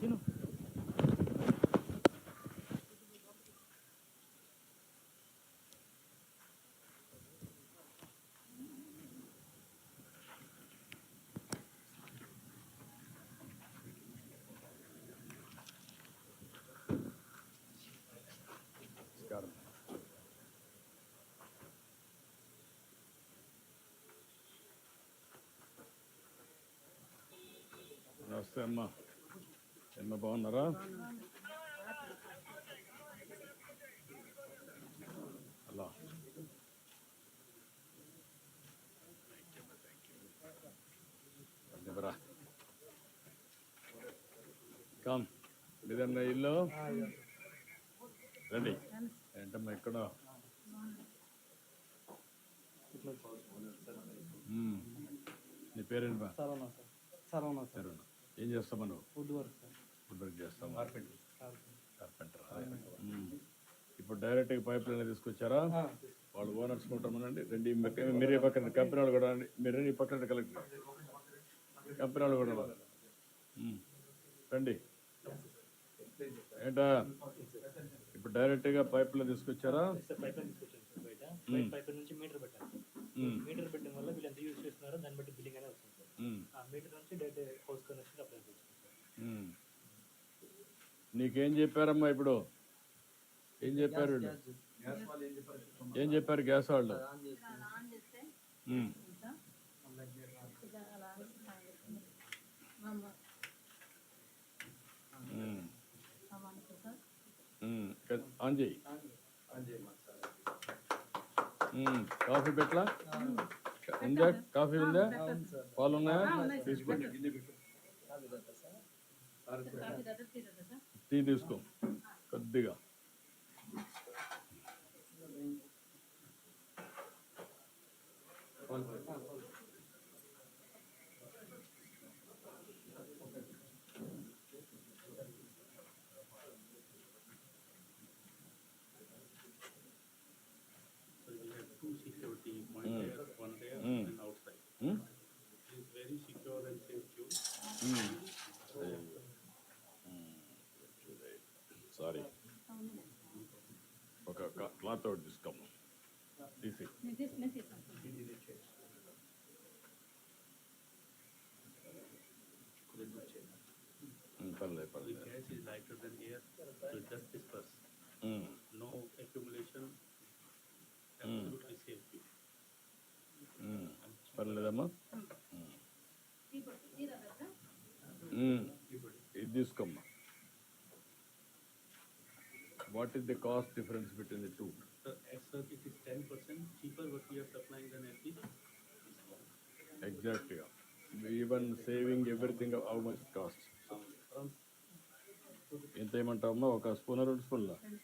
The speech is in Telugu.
argentino? Nossa, temos అమ్మ బాగున్నారా? అలా రా. కామ్ ఇదన్నా ఇల్లు? రండి. ఏంటమ్మా ఇక్కడ? మ్మ్. నీ పేరేంటి బా? సరవనా సార్. సరవనా సార్. సరే ఏం చేస్తామా నువ్వు? ఫుడ్ వర్క్ ఫుడ్ వర్క్ చేస్తాము కార్పెంటర్ ఇప్పుడు డైరెక్ట్గా పైప్ లైన్ తీసుకొచ్చారా? వాళ్ళు ఓనర్స్ ఉంటామనండి రెండు మీరే పక్కన కంపెనీ వాళ్ళు కూడా రండి. మీరు రండి, ఈ పక్కన కలెక్టర్ కంపెనీ వాళ్ళు కూడా రండి. ఏంటా? ఇప్పుడు డైరెక్ట్గా పైప్ లైన్ తీసుకొచ్చారా సార్ పైప్ నుంచి మీటర్ మ్మ్. మీటర్ పెట్టడం వల్ల వీళ్ళు ఎంత యూజ్ చేస్తున్నారో దాన్ని బట్టి బిల్లింగ్ అనేది వస్తుంది. ఆ మీటర్ నుంచి డైరెక్ట్ హౌస్ కనెక్షన్ అప్లై చేస్తాం సార్. మ్మ్. నీకేం చెప్పారమ్మా ఇప్పుడు? ఏం చెప్పారు వీళ్ళు? ఏం చెప్పారు గ్యాస్ వాళ్ళు? ఆన్ చేయి. కాఫీ పెట్లా ఉందా? కాఫీ ఉందా? పాలు ఉన్నాయా? తీసుకోండి. కాఫీ దగ్గర తీరదా సార్ టీ తీసుకో కొద్దిగా So సారీ ఒక క్లాత్ ఒకటి తీసుకోము తీసి పర్లేదు The పర్లేదు air, so it does disperse. Hmm. No accumulation, absolutely safe tube. మ్మ్. పర్లేదమ్మా. ఇది తీసుకోమ్మా What is the cost difference between the two So as such, it is ten percent cheaper what we are supplying than LPG. ఎగ్జాక్ట్గా even saving everything how much cost Around ఎంత ఏమంటావమ్మా ఒక స్పూన్ రెండు స్పూన్ల రెండు